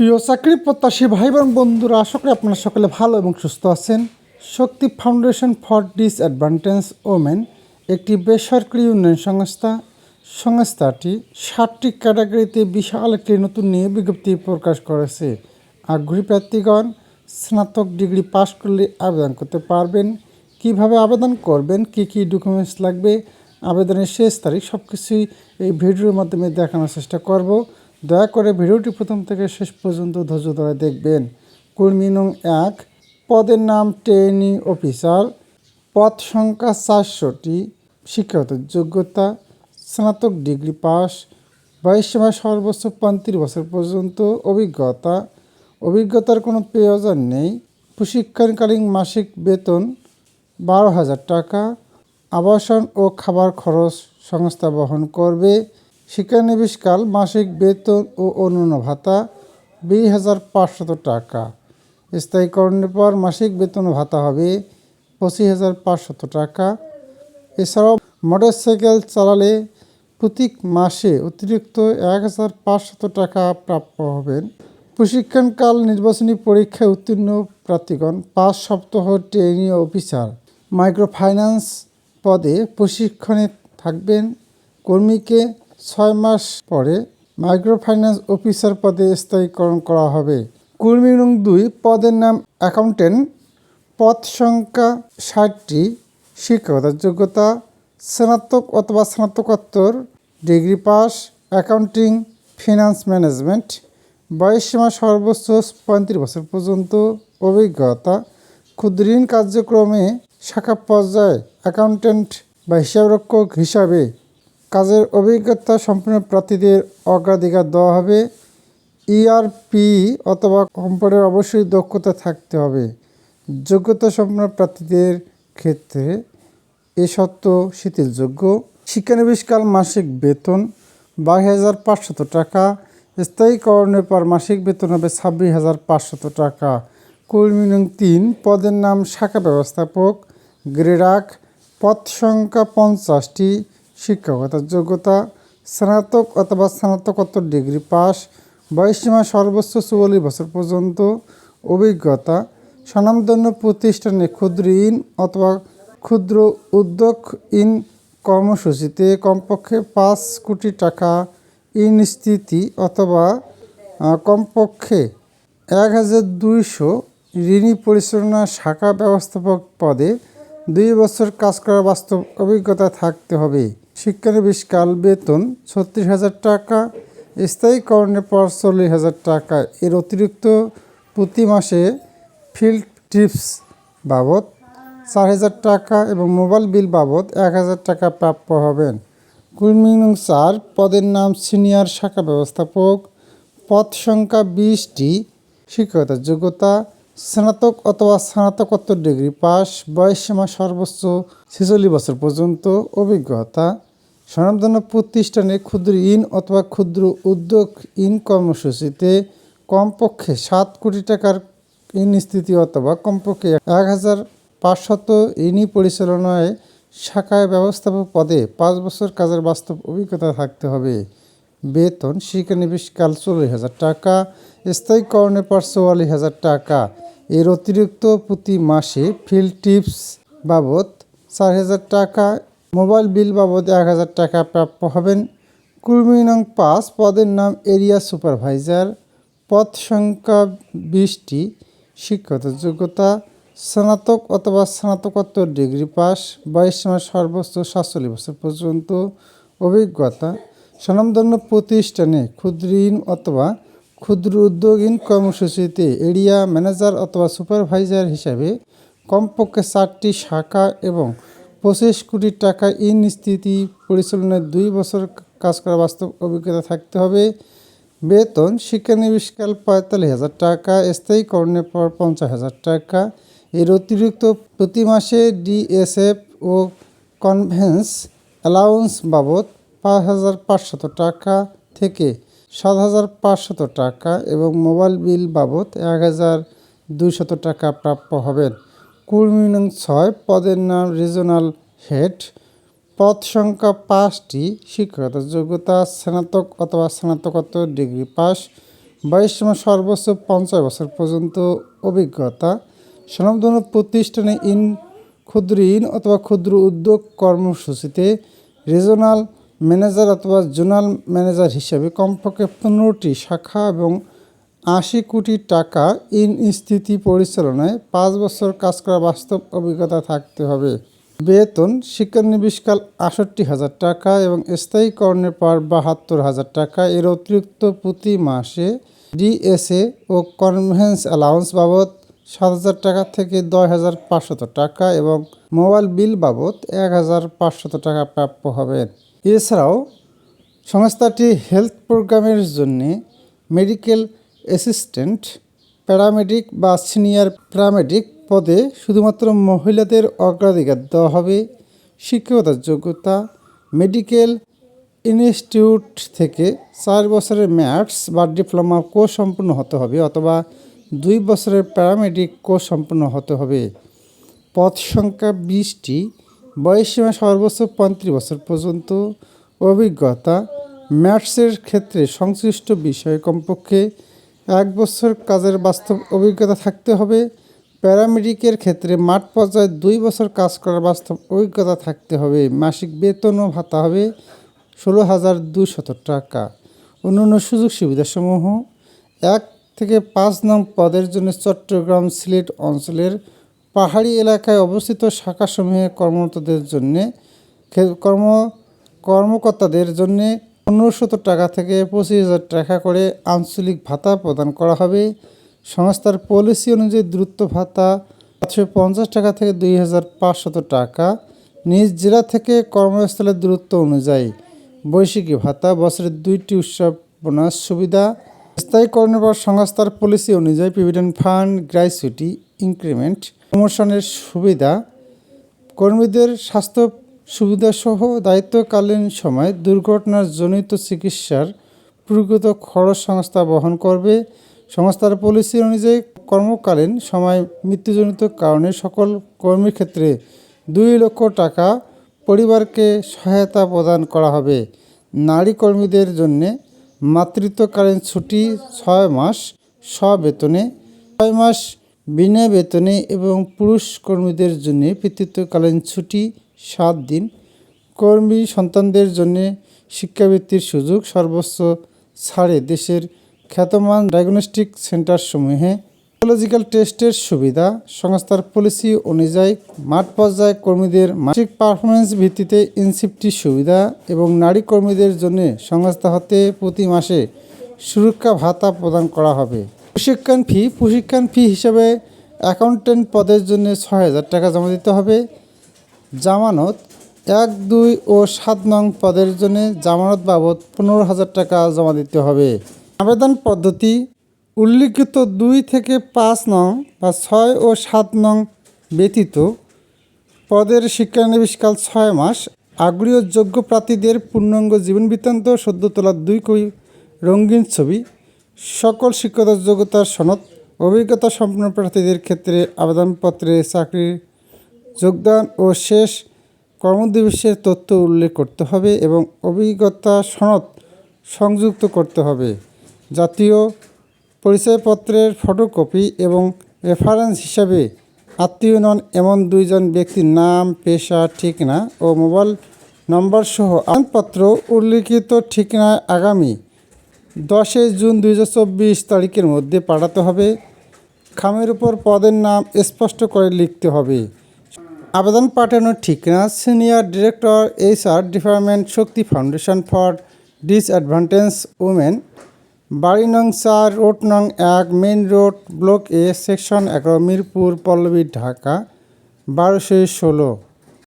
প্রিয় চাকরি প্রত্যাশী ভাই বোন বন্ধুরা, আশা করি আপনারা সকলে ভালো এবং সুস্থ আছেন। Shakti foundation for disadvantaged women, একটি বেসরকারি উন্নয়ন সংস্থা। সংস্থাটি ষাটটি ক্যাটাগরিতে বিশাল একটি নতুন নিয়ে বিজ্ঞপ্তি প্রকাশ করেছে। আগ্রহী প্রার্থীগণ, স্নাতক ডিগ্রি পাশ করলে আবেদন করতে পারবেন। কীভাবে আবেদন করবেন, কি কি ডকুমেন্টস লাগবে, আবেদনের শেষ তারিখ সব কিছুই এই ভিডিওর মাধ্যমে দেখানোর চেষ্টা করব। দয়া করে ভিডিওটি প্রথম থেকে শেষ পর্যন্ত ধৈর্য ধরে দেখবেন। কর্মী নং এক, পদের নাম ট্রেনি অফিসার। পদ সংখ্যা চারশোটি, শিক্ষাগত যোগ্যতা, স্নাতক ডিগ্রি পাস, বয়স সীমা সর্বোচ্চ পঁয়ত্রিশ বছর পর্যন্ত অভিজ্ঞতা। অভিজ্ঞতার কোনো প্রয়োজন নেই। প্রশিক্ষণকালীন মাসিক বেতন বারো হাজার টাকা। আবাসন ও খাবার খরচ সংস্থা বহন করবে। শিক্ষানবিশকাল, মাসিক বেতন ও অন্যান্য ভাতা বিশ হাজার পাঁচশত টাকা। স্থায়ীকরণের পর মাসিক বেতন ভাতা হবে পঁচিশ হাজার পাঁচশত টাকা। এছাড়াও মোটরসাইকেল চালালে প্রতি মাসে অতিরিক্ত এক হাজার পাঁচশত টাকা প্রাপ্য হবেন। প্রশিক্ষণকাল নির্বাচনী পরীক্ষায় উত্তীর্ণ প্রার্থীগণ, পাঁচ সপ্তাহ ট্রেনিং অফিসার মাইক্রো ফাইন্যান্স পদে প্রশিক্ষণে থাকবেন। কর্মীকে ছয় মাস পরে মাইক্রো ফাইন্যান্স অফিসার পদে স্থায়ীকরণ করা হবে। কর্মী নং দুই পদের নাম অ্যাকাউন্টেন্ট। পদ সংখ্যা ষাটটি। শিক্ষকতার যোগ্যতা স্নাতক অথবা স্নাতকোত্তর। Degree pass, accounting, finance management. বয়সসীমা সর্বোচ্চ পঁয়ত্রিশ বছর পর্যন্ত। অভিজ্ঞতা ক্ষুদ্রঋণ কার্যক্রমে শাখা পর্যায়ে অ্যাকাউন্ট্যান্ট বা হিসাবরক্ষক হিসাবে কাজের অভিজ্ঞতা সম্পন্ন প্রার্থীদের অগ্রাধিকার দেওয়া হবে। ইআরপি অথবা কম্পিউটার অবশ্যই দক্ষতা থাকতে হবে। যোগ্যতা সম্পন্ন প্রার্থীদের ক্ষেত্রে এ সত্ত্ব শিথিলযোগ্য। শিক্ষানবিশকাল মাসিক বেতন বাইশ হাজার পাঁচশত টাকা। স্থায়ীকরণের পর মাসিক বেতন হবে ছাব্বিশ হাজার পাঁচশত টাকা। কর্মী নং তিন পদের নাম শাখা ব্যবস্থাপক। গ্রেডাক পদ সংখ্যা পঞ্চাশটি। শিক্ষকতার যোগ্যতা স্নাতক অথবা স্নাতকোত্তর ডিগ্রি পাস বয়সসীমা সর্বোচ্চ চুয়াল্লিশ বছর পর্যন্ত, অভিজ্ঞতা, স্বনামধন্য প্রতিষ্ঠানে ক্ষুদ্র ঋণ অথবা ক্ষুদ্র উদ্যোগ ইন কর্মসূচিতে কমপক্ষে পাঁচ কোটি টাকা ইন স্থিতি অথবা কমপক্ষে এক হাজার দুইশো ঋণী পরিচালনা শাখা ব্যবস্থাপক পদে দুই বছর কাজ করার বাস্তব অভিজ্ঞতা থাকতে হবে। শিক্ষানবিশকাল বেতন ছত্রিশ হাজার টাকা স্থায়ীকরণের পর চল্লিশ হাজার টাকা। এর অতিরিক্ত প্রতি মাসে ফিল্ড ট্রিপস বাবদ চার হাজার টাকা এবং মোবাইল বিল বাবদ এক হাজার টাকা প্রাপ্য হবেন। কুলমিং চার পদের নাম সিনিয়র শাখা ব্যবস্থাপক। পদ সংখ্যা বিশটি শিক্ষকতার যোগ্যতা, স্নাতক অথবা স্নাতকোত্তর ডিগ্রি পাস বয়সসীমা সর্বোচ্চ ছেচল্লিশ বছর পর্যন্ত, অভিজ্ঞতা স্বনামধন্য প্রতিষ্ঠানে ক্ষুদ্র ঋণ অথবা ক্ষুদ্র উদ্যোগ ঋণ কর্মসূচিতে কমপক্ষে সাত কোটি টাকার ঋণ স্থিতি অথবা কমপক্ষে এক হাজার পাঁচশত ঋণী পরিচালনায় শাখায় ব্যবস্থাপক পদে পাঁচ বছর কাজের বাস্তব অভিজ্ঞতা থাকতে হবে। বেতন শিক্ষানবিশকাল চল্লিশ হাজার টাকা, স্থায়ীকরণের পর চুয়াল্লিশ হাজার টাকা। এর অতিরিক্ত প্রতি মাসে ফিল্ড টিপস বাবদ চার হাজার টাকা মোবাইল বিল বাবদ এক হাজার টাকা প্রাপ্য হবেন। কর্মী নং পদের নাম এরিয়া সুপারভাইজার। পদ সংখ্যা বিশটি। শিক্ষত যোগ্যতা, স্নাতক অথবা স্নাতকোত্তর ডিগ্রি পাস। বয়সসীমা সর্বোচ্চ সাতচল্লিশ বছর পর্যন্ত। অভিজ্ঞতা, স্বনামধন্য প্রতিষ্ঠানে ক্ষুদ্র ঋণ অথবা ক্ষুদ্র উদ্যোগীন কর্মসূচিতে এরিয়া ম্যানেজার অথবা সুপারভাইজার হিসাবে কমপক্ষে চারটি শাখা এবং পঁচিশ কোটি টাকা ইন স্থিতি পরিচালনায় দুই বছর কাজ করা বাস্তব অভিজ্ঞতা থাকতে হবে। বেতন শিক্ষানবিশকাল পঁয়তাল্লিশ হাজার টাকা, স্থায়ীকরণের পর পঞ্চাশ হাজার টাকা। এর অতিরিক্ত প্রতি মাসে ডিএসএফ ও কনভেন্স অ্যালাউন্স বাবদ পাঁচ হাজার পাঁচশত টাকা থেকে সাত হাজার পাঁচশত টাকা এবং মোবাইল বিল বাবদ এক হাজার দুইশত টাকা প্রাপ্য হবেন। কর্মী নং ছয় পদের নাম রিজনাল হেড। পদ সংখ্যা পাঁচটি শিক্ষকতার যোগ্যতা স্নাতক অথবা স্নাতকোত্তর ডিগ্রি পাস বয়স সীমা সর্বোচ্চ পঞ্চাশ বছর পর্যন্ত অভিজ্ঞতা, স্বনামধন্য প্রতিষ্ঠানে ইন, ক্ষুদ্র ঋণ অথবা ক্ষুদ্র উদ্যোগ কর্মসূচিতে রিজনাল ম্যানেজার অথবা জোনাল ম্যানেজার হিসেবে কমপক্ষে পনেরোটি শাখা এবং আশি কোটি টাকা ইন স্থিতি পরিচালনায় পাঁচ বছর কাজ করা বাস্তব অভিজ্ঞতা থাকতে হবে। বেতন শিক্ষানবিশকাল আষট্টি হাজার টাকা এবং স্থায়ীকরণের পর বাহাত্তর হাজার টাকা। এর অতিরিক্ত প্রতি মাসে ডিএসএ ও কনভেন্স অ্যালাউন্স বাবদ সাত হাজার টাকা থেকে দশ হাজার পাঁচশত টাকা এবং মোবাইল বিল বাবদ এক হাজার পাঁচশত টাকা প্রাপ্য হবে। এছাড়াও সংস্থাটি হেলথ প্রোগ্রামের জন্য মেডিকেল অ্যাসিস্ট্যান্ট প্যারামেডিক বা সিনিয়র প্যারামেডিক পদে শুধুমাত্র মহিলাদের অগ্রাধিকার দেওয়া হবে, শিক্ষকতার যোগ্যতা, মেডিকেল ইনস্টিটিউট থেকে চার বছরের ম্যাথস বা ডিপ্লোমা কোর্স সম্পূর্ণ হতে হবে অথবা দুই বছরের প্যারামেডিক কোর্স সম্পূর্ণ হতে হবে। পদ সংখ্যা বিশটি বয়সসীমা সর্বোচ্চ পঁয়ত্রিশ বছর পর্যন্ত, অভিজ্ঞতা, ম্যাথসের ক্ষেত্রে সংশ্লিষ্ট বিষয়ে কমপক্ষে এক বছর কাজের বাস্তব অভিজ্ঞতা থাকতে হবে। প্যারামেডিকের ক্ষেত্রে মাঠ পর্যায়ে দুই বছর কাজ করার বাস্তব অভিজ্ঞতা থাকতে হবে। মাসিক বেতন ও ভাতা হবে ষোলো হাজার দুশত টাকা। অন্যান্য সুযোগ সুবিধাসমূহ, এক থেকে পাঁচ নং পদের জন্য চট্টগ্রাম সিলেট অঞ্চলের পাহাড়ি এলাকায় অবস্থিত শাখাসমূহে কর্মরতদের জন্যে কর্ম, কর্মকর্তাদের জন্য পনেরোশত টাকা থেকে পঁচিশ হাজার টাকা করে আঞ্চলিক ভাতা প্রদান করা হবে। সংস্থার পলিসি অনুযায়ী দ্রুত ভাতা পাঁচশো পঞ্চাশ টাকা থেকে দুই হাজার পাঁচশত টাকা। নিজ জেলা থেকে কর্মস্থলের দূরত্ব অনুযায়ী বৈশাখী ভাতা বছরের দুইটি উৎসব বোনাস সুবিধা। স্থায়ীকরণের পর সংস্থার পলিসি অনুযায়ী প্রভিডেন্ট ফান্ড গ্র্যাচুইটি ইনক্রিমেন্ট, প্রমোশনের সুবিধা। কর্মীদের স্বাস্থ্য সুবিধাসহ দায়িত্বকালীন সময় দুর্ঘটনার জনিত চিকিৎসার প্রকৃত খরচ সংস্থা বহন করবে। সংস্থার পলিসি অনুযায়ী কর্মকালীন সময় মৃত্যুজনিত কারণে সকল কর্মীর ক্ষেত্রে দুই লক্ষ টাকা পরিবারকে সহায়তা প্রদান করা হবে। নারী কর্মীদের জন্য মাতৃত্বকালীন ছুটি ছয় মাস স্ববেতনে, ছয় মাস বিনা বেতনে এবং পুরুষ কর্মীদের জন্য পিতৃত্বকালীন ছুটি সাত দিন। কর্মী সন্তানদের জন্য শিক্ষাবৃত্তির সুযোগ সর্বোচ্চ ছাড়ে দেশের খ্যাতমান ডায়াগনস্টিক সেন্টারসমূহে। বায়োলজিক্যাল টেস্টের সুবিধা, সংস্থার পলিসি অনুযায়ী মাঠ পর্যায়ে কর্মীদের মাসিক পারফরমেন্স ভিত্তিতে ইনসেপ্টি সুবিধা এবং নারী কর্মীদের জন্য সংস্থা হতে প্রতি মাসে সুরক্ষা ভাতা প্রদান করা হবে। প্রশিক্ষণ ফি প্রশিক্ষণ ফি হিসাবে অ্যাকাউন্টেন্ট পদের জন্য ছয় হাজার টাকা জমা দিতে হবে। জামানত এক, দুই ও সাত নং পদের জন্য জামানত বাবদ পনেরো হাজার টাকা জমা দিতে হবে। আবেদন পদ্ধতি উল্লিখিত দুই থেকে পাঁচ নং বা ছয় ও সাত নং ব্যতীত পদের শিক্ষানবিশকাল ছয় মাস, আগ্রহী যোগ্য প্রার্থীদের পূর্ণাঙ্গ জীবন বৃত্তান্ত, সদ্য তোলা দুই কই রঙিন ছবি, সকল শিক্ষতার যোগ্যতার সনদ, অভিজ্ঞতা সম্পন্ন প্রার্থীদের ক্ষেত্রে আবেদনপত্রে চাকরির যোগদান ও শেষ কর্মদিবসের তথ্য উল্লেখ করতে হবে এবং অভিজ্ঞতা সনদ সংযুক্ত করতে হবে। জাতীয় পরিচয়পত্রের ফটোকপি এবং রেফারেন্স হিসাবে আত্মীয় নন এমন দুইজন ব্যক্তির নাম, পেশা, ঠিকানা ও মোবাইল নম্বর সহ আবেদনপত্র উল্লিখিত ঠিকানায় আগামী দশই জুন দু হাজার চব্বিশ তারিখের মধ্যে পাঠাতে হবে। খামের উপর পদের নাম স্পষ্ট করে লিখতে হবে। আবেদন পাঠানোর ঠিকানা senior director H R department, Shakti foundation for disadvantaged women বাড়ি নং চার রোড নং এক, main road, block A, section এগারো, মিরপুর, পল্লবী, ঢাকা, বারোশো ষোলো।